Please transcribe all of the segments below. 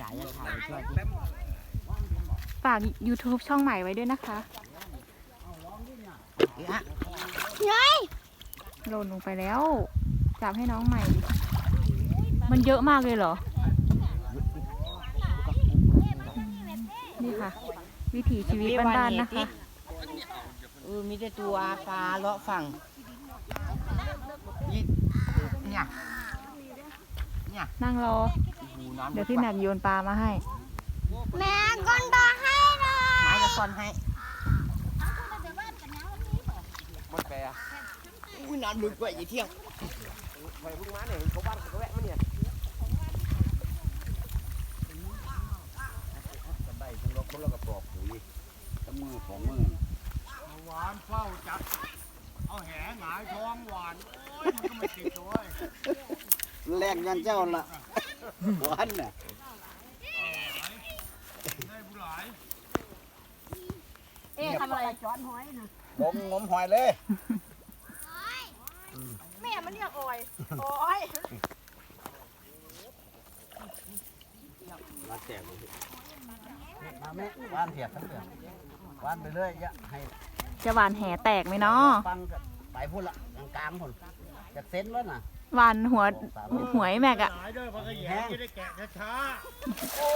จ่ายจะถ่ายช่วยฝาก YouTube ช่องใหม่ไว้ด้วยนะคะดิฮะโหลดลงไปแล้ว จับให้น้องใหม่ดิมันเยอะมากเลยเหรอ นี่ค่ะ วิถีชีวิตบ้านๆนะคะ เออมีแต่ตัวปลาเลาะฝั่งนี่เนี่ย เนี่ย นั่งรอ ดูน้ำเดี๋ยวพี่แหม่มโยนปลามาให้ แม่ก้นตาให้หน่อยไม้จะซ่อนให้มันแปรอุ้ยน้ำลึกกว่าอีเที่ยงไปพวกม้าเนี่ยเขาบ้านเขาก็แวะมาเนี่ยกันได้ทั้งรถคนละกระบอกปุ๋ยทั้งมือของมือหวานเฝ้าจับเอาแหหงายท้องหวานโอ้ยมันก็ไม่ติดด้วยแรงยันเจ้าละห วานน่ะได้บุหลายเอ๊ะทำอะไรช้อนหอยนะงมงมหอยเลยแม่มันเรียกออยโอ้ยมาแจกเลยมาแม่หวานเสียบทั้งเดือนหวานไปเรื่อยอย่าให้จะหวานแหแตกไหมเนาะฟังกันไปพุ่นละกลางๆพุ่นจากเส้นแล้วน่ะ หวานหัวหวยแม็กอะหลายเด้อพักแยงจะได้แกะช้าโอ้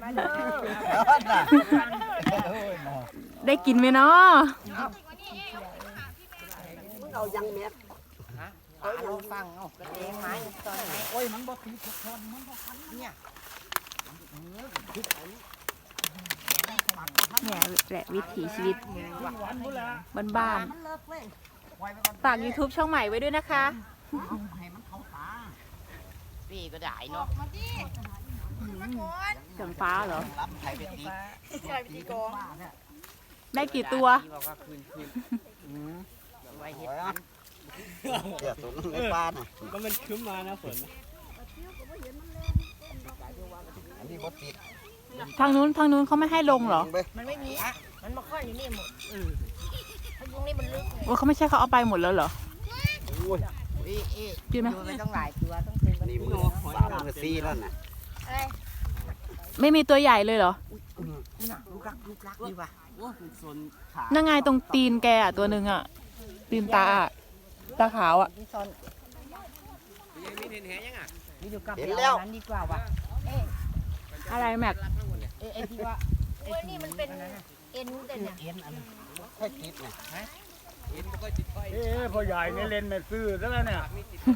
แล้วน่ะโอ้ยหมอได้กินไหมเนาะปลาเลาะฝั่งเอากระเตงไม้ซ่อนให้โอ้ยมันบ่ตีทุกคนมันบ่คันเนี่ยเนี่ยแหละวิถีชีวิตๆหวานหมดแล้วบ้านมันเลิกเว้ยๆ ฝาก YouTube ช่องใหม่ไว้ด้วยนะคะ ให้มันเข้าตาพี่ก็ได้เนาะเสียงฟ้าเหรอ รับไทยไปตีได้กี่ตัวพี่บอกว่าคืนคืนไว้เห็ดโอ้ยพันเดี๋ยวสนในปลาน่ะก็มันคืมมานะฝนอันนี้บ่ติดทางนู้นทางนู้นเขาไม่ให้ลงเหรอไปมันไม่มีอะมันมาค่อยอยู่นี่หมดถ้าตรง นี้มันลึกว่าเขาไม่ใช่เขาเอาไปหมดแล้วเหรอเอ๊ะเอ๊ะดีไหมดูไปต้องหลายตัวต้องเป็นกันนี่มือสามมือสี่แล้วน่ะไม่มีตัวใหญ่เลยเหรอนี่น่ะลูกรักลูกรักดีว่ะนั่งไงตรงตีนแกอะตัวหนึ่งอะตีนตาอะตาขาวอะนี่ซอนเห็นยังอะนี่ดูกลับเห็ไปนแล้วเอาอันนั้นดีกว่าว่ะอะไรแม็กเอ๊ะไอ้ที่ว่าโอ้ยนี่มันเป็นเอ็นแต่เนี่ย เอ็นอันนั้น ค่อยติดน่ะเอ๊ะพ่อใหญ่เนี่ยเล่นแม่ซื่อซะแล้วเนี่ย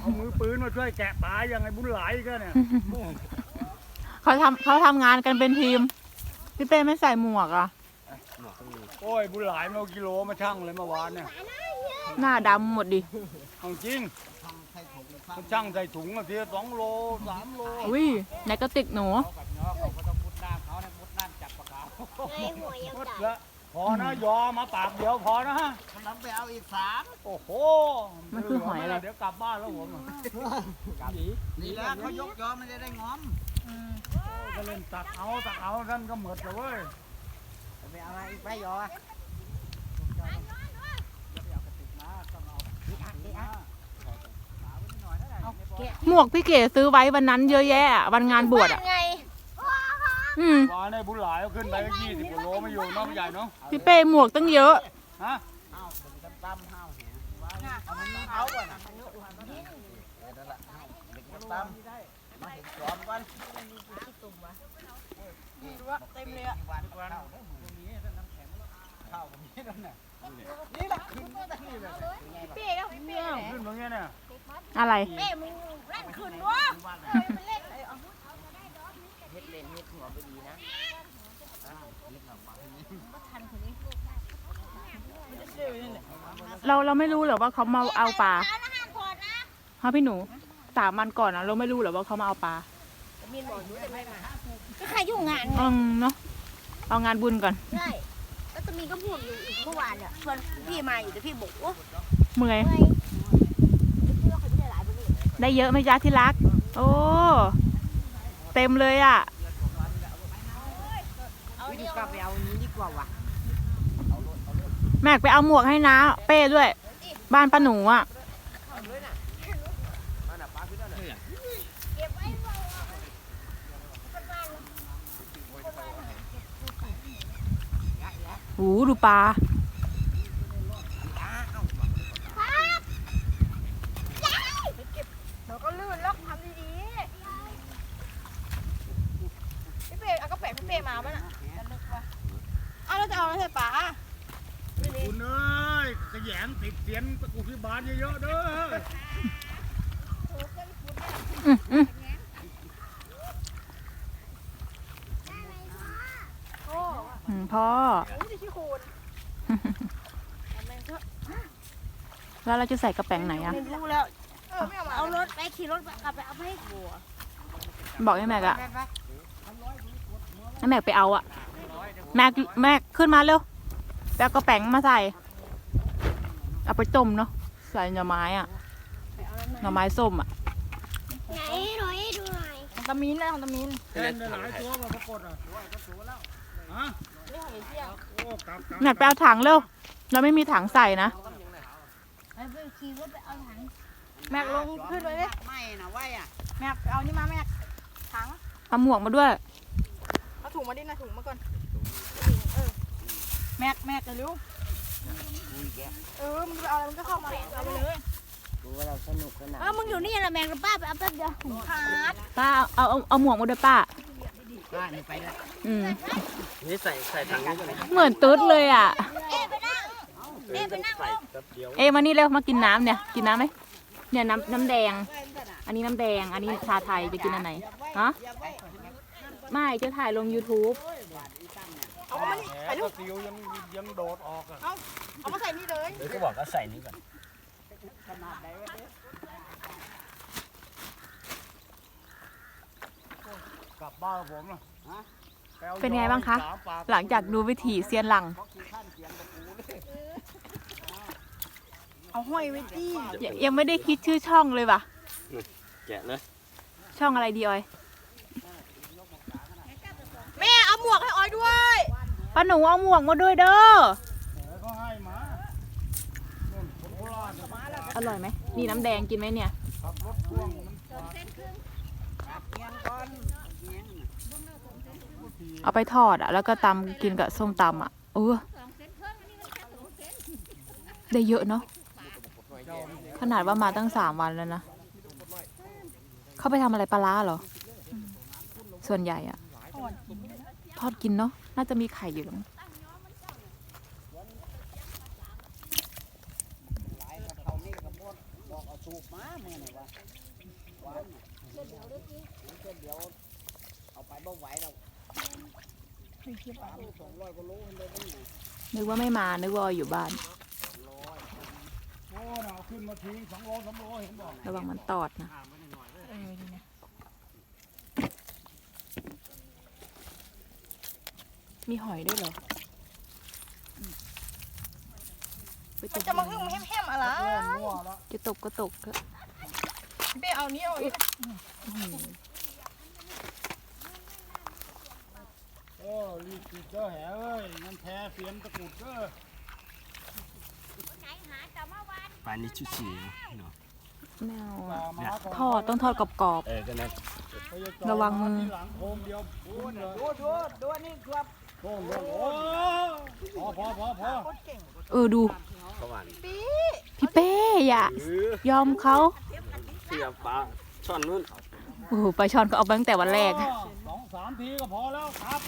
เอามือปืนมาช่วยแกะปลายังไงบุญหลายก็เนี่ย เขาทำเขาทำงานกันเป็นทีม พี่เป้ไม่ใส่หมวกอะโอ้ยบุญหลายมันเอากิโลมาชั่งเลยเมื่อวานเนี่ยหน้าดำหมดดิ เอาจริงมันชั่งใส่ถุงมาทีละสองโลสามโลอุ้ยไหนกระติกหนูไงหัวยังหมดจ่ายละพ อนะยอมาปากเดียวพอนะฮะมันนำไปเอาอีกสามโอ้โหมันคือหอยอะไร เดี๋ยวกลับบ้านแล้วผมนี่แหละเขายกยอไม่ได้ได้งอมก็เล่นตักเอาตักเอาท่านก็หมดเลยเว้ยไปเอาอะไรอีกไปยอเอาแกะหมวกพี่เก๋ซื้อไว้วันนั้นเยอะแยะอะวันงานบวชอะไง อืมวานในบุญหลายเอาขึ้นไปก็ยี่สิบกว่าโลไม่อยู่น้องใหญ่เนาะพี่เป้หมวกตั้งเยอะ ฮะเอาเป็นตั้มห้าวแหเอามันมาเอาก่อนนะนั่นแหละเด็กมันตั้มมาเห็นจอมก่อนเต็มเลยอะวันเข้าเด้อข้าวกับนี้แล้วเนี่ยนี่แหละขึ้นมาได้นี่เลยเป้แล้วเป้ขึ้นตรงเนี้ยเนี่ยอะไร เป้มึงเล่นขึ้นวะเออมันเล่น เฮ็ดเล่นเฮ็ดหัวไปดีนะเราเราไม่รู้เหรอว่าเขามาเอาปลาร้านอาหารพอนะฮะพี่หนูสามวันก่อนอะเราไม่รู้เหรอว่าเขามาเอาปลามีหมอนอยู่แต่ไม่มาก็ใครอยู่งานไงอืมเนาะเอางานบุญก่อนใช่แล้วจะมีก็พูดอยู่อีกเมื่อวานเนี่ยชวนพี่มาอยู่แต่พี่บอกว่าเมื่อยเฮ้ยพี่ว่าใครไม่ได้หลายคนนี่ได้เยอะไหมจ๊ะที่รัก โอ้ เต็มเลยอะ กลับไปเอานี้ดีกว่าว่ะแม็กไปเอาหมวกให้นะเป้ด้วย บ้านป้าหนูอะโอ้ดูปลา อาแม่งเถอะแล้วเราจะใส่กระแป้งไหนอะไม่รู้แล้วเออไม่เอามาเอารถไปขี่รถกลับไปเอาไปให้บัวบอกให้แม็กอะให้แม็กไปเอาอะแม็กแม็กขึ้นมาเร็วไปเอากระแป้งมาใส่ เอาไปต้มเนาะ ใส่หน่อไม้อะหน่อไม้ส้มอะไหนหน่อยดูหน่อยของตามินนะของตามินแทนได้หลายตัวมาปรากฏอะฮะเรื่องของไอ้เที่ยวโอ้กลับกลับแม็กไปเอาถังเร็ว เราไม่มีถังใส่นะไปไปขี่รถไปเอาถังแม็กลงขึ้นเลยดิไม่นะไว้อะแม็กไปเอานี่มาแม็กถังเอาหมวกมาด้วยเอาถุงมาดินะถุงมาก่อนเออแม็กแม็กเร็ว คุยแกเออมึงไปเอาอะไรมึงก็เข้ามาเอาไปเลยดูว่าเราสนุกขนาดเออมึงอยู่นี่แหละแม็กกับป้าไปเอาแป๊บเดียวขาดป้าเอาเอาเอาหมวกมาด้วยป้าป้านี่ไปแล้วอืมนี่ใส่ใส่ถังนี้ก่อนนะเหมือนตุ๊ดเลยอะ เอ๊ะไปนั่งเอ๊ะไปนั่งลงแป๊บเดียวเอ้มานี่เร็วมากินน้ำเนี่ย กินน้ำไหมเนี่ยน้ำน้ำแดง อันนี้น้ำแดง อันนี้ชาไทยจะกินอันไหนฮะไม่จะถ่ายลง YouTube เอามานี่แหไปมลูก็กซิวยังยังโดดออกอะเอามาใส่นี่เลยเดี๋ยวก็บอกก็ใส่นี่ก่อนกลับบ้านกับผมนะปอาเป็นไงบ้างคะ สมปากหลังจากดูวิถีเซียนหลัง เอาห้อยไว้ที่ยังยังไม่ได้คิดชื่อช่องเลยว่ะ แกะเลยช่องอะไรดีออย แม่เอาหมวกให้ออยด้วย ป้าหนูเอาหมวกมาด้วยเด้อร่อร่อยไหมนี่น้ำแดงกินไหมเนี่ยเอาไปทอดอะ แล้วก็ตำกินกับส้มตำอะเออได้เยอะเนาะขนาดว่ามาตั้งสามวันแล้วนะ เขาไปทำอะไรปลาร้าเหรอ ส่วนใหญ่อะ ทอดกินเนาะน่าจะมีไข่อยู่มั้งเขานี่กับมดบอกเอาสูบมาแม่เนี่ยว่าหวานเส้นเดียวเส้นเดียวเอาไปบ่ไหวเราสามสองร้อยกว่าโลเลยนี่นึกว่าไม่มานึกว่าอยู่บ้านโอ้น่ะเอาขึ้นมาทีสองโลสามโลเห็นบอกระวังมันตอดนะ มีหอยด้วยเหรอไปตมันกจะมาอึ้งแห้มๆอะไรเริ่มมั่วแล้วจะตกก็ตกเถอะเป้เอานี้เอาอีกโอ้รีบติดเจ้าแหเอ้ยมันแพ้เสียนตะกรุดเด้อปลานี่ชุชีเนาะแมวปลาอะมาก่นทอดต้องทอดกรอบ เออก็นั่นไปจอระวังมือ ที่หลังโคมเดียวพูนเลยดูดูดูนี่ครับ โค้โค้งโอ้พอพอพอพอเออดู ประมาณพี่เป้อย่ายอมเขาเสียบปลาช่อนนู้นโอ้โหปลาช่อนก็เอาไปตั้งแต่วันแรก สองสามทีก็พอแล้วครับ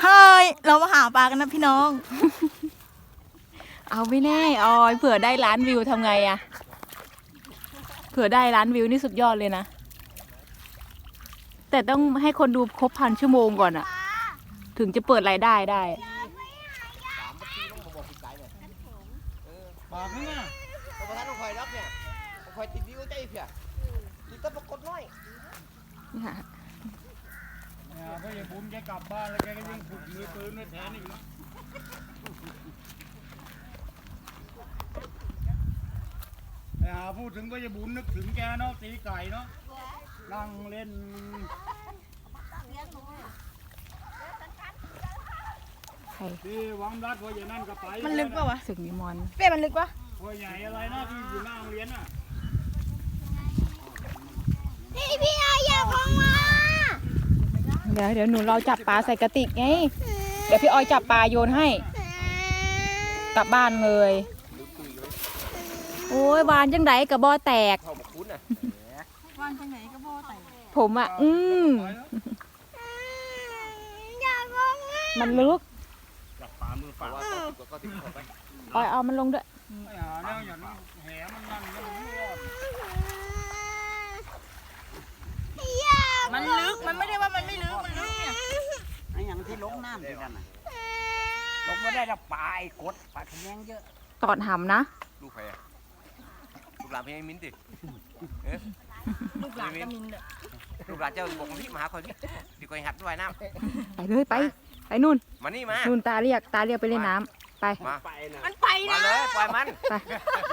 เฮ้ย เรามาหาปลากันนะพี่น้อง เอาไม่แน่ออยเผื่อได้ล้านวิวทำไงอะเผื่อได้ล้านวิวนี่สุดยอดเลยนะ แต่ต้องให้คนดูครบพันชั่วโมงก่อนอะ ถึงจะเปิดรายได้ได้ปากนี่นะเอาประธานต้องคอยรับเนี่ยคอยติดวิวใจเพียติดตะปกดน้อยเนี่ยพระยาบุญแกกลับบ้านแล้วแกก็ยังฝึกมือปืนไว้แทนอีกนะไปหาพูดถึงพระยาบุญนึกถึงแกเนาะตีไก่เนาะนั่งเล่น ใครที่วังรัดว่าอย่างนั้นก็ไปมันลึกปะวะสึกนิมนต์เป้มันลึกปะว่าใหญ่อะไรนะที่อยู่หน้าโรงเรียนน่ะพี่พี่อาอย่าพองมาเดี๋ยวเดี๋ยวหนูเราจับปลาใส่กระติกไงอืมเดี๋ยวพี่ออยจับปลาโยนให้ กลับบ้านเลย โอ้ยวานจังไดกระบอแตกเข้ามาคุ้นอะวางทางไหนก็บ่แต่ผมอะ อืมมันลึกจับ ปลามือเปล่าว่าก็ก็ติดขอบไปออยเอามันลงด้วย ไม่หาแนวอย่างนี้แหมันนั่นแล้วมันไม่รอดมันลึก มันไม่ได้ว่ามันไม่ลึก มันลึกเนี่ยไอ้อย่างที่ลงน้ำด้วยกันน่ะลงไม่ได้แล้วปลาไอ้กดปลาขะแยงเยอะตอดหำนะ ลูกใครอะลูกหลานพี่มิ้นติลูกหลานกามินเนี่ยลูกหลานเจ้าบอกพี่มาหาคอยพี่ดีกว่าหัดด้วยน้ไปเลยไป ไปนู่นำมานี่มา นู่นตาเรียกตาเรียกไปเล่นน้ำไป มามันไปมานะเลยปล่อยมัน ไป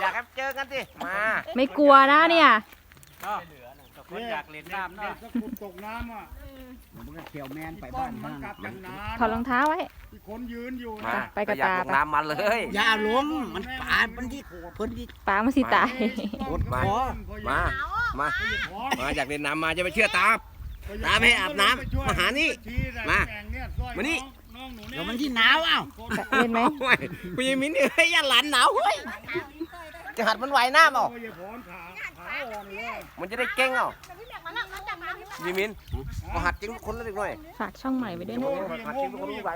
อยากให้เจอกันสิ มาไม่กลัวนะเนี่ยคนอยากเล่นน้ำเนาะ ถ้าคุณตกน้ำอะมันก็เขียวแมนไปก้อบ้านนมันห้างกลับจากน้ถอดรองเท้าไว้ำที่คนยืนอยู่มานะไปกับอยากตาลงน้ำมาเลย อย่าลงมันปลามันที่เพิ่นที่ ปลามันสิตายกดมามา มา มา มา อยากเล่นน้ำมาจะไปเชื่อตาม ตามให้อาบน้ำมาหานี่ มา มานี่น้องหนูเดี๋เนี่ยวยมันที่หนาวเอ้าเล่นไหมโอ้ยคุณยายมิ้นเฮ้ยอย่าหลานหนาวเฮ้ยจะหัดมันไหวน้ำเอาโอ้ยอย่าพรขาขาอ่อนเลยมันจะได้เก่งเอายายมิ้นมาหัดจริงทุกคนแล้วเด็กหน่อย ฝากช่องใหม่ไว้ด้วยนะหัดจริงทุกคนรู้ไหว